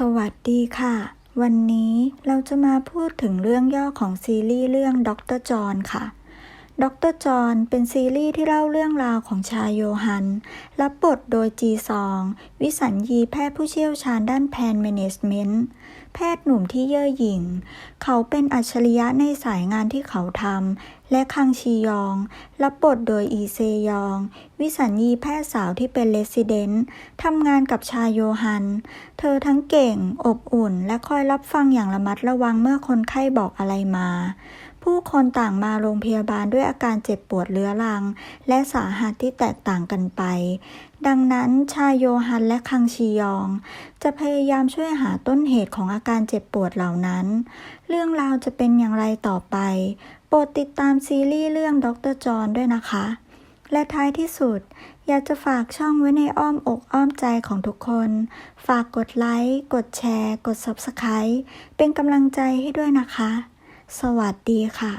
สวัสดีค่ะ วันนี้เราจะมาพูดถึงเรื่องย่อของซีรีส์เรื่องด็อกเตอร์จอห์นค่ะ ด็อกเตอร์จอห์นเป็นซีรีส์ที่เล่าเรื่องราวของชายโยฮัน รับบทโดยจีซอง วิสัญญีแพทย์ผู้เชี่ยวชาญด้านแพนเมเนจเมนต์ แพทย์หนุ่มที่เย่อหยิ่ง เขาเป็นอัจฉริยะในสายงานที่เขาทำ และคังชียอง รับบทโดยอีเซยอง วิสัญญีแพทย์สาวที่เป็นเลสซิเดนต์ทำงานกับชายโยฮัน เธอทั้งเก่ง อบอุ่น และคอยรับฟังอย่างระมัดระวังเมื่อคนไข้บอกอะไรมา ผู้คนต่างมาโรงพยาบาลด้วยอาการเจ็บปวดเรื้อรัง และสาหัสที่แตกต่างกันไป ดังนั้นชายโยฮันและคังชียอง จะพยายามช่วยหาต้นเหตุของอาการเจ็บปวดเหล่านั้น เรื่องราวจะเป็นอย่างไรต่อไป โปรดติดตามซีรีส์เรื่องด็อกเตอร์จอนด้วยนะคะ และท้ายที่สุด อยากจะฝากช่องไว้ในอ้อมอกอ้อมใจของทุกคน ฝากกดไลค์ กดแชร์ กด Subscribe เป็นกำลังใจให้ด้วยนะคะ สวัสดีค่ะ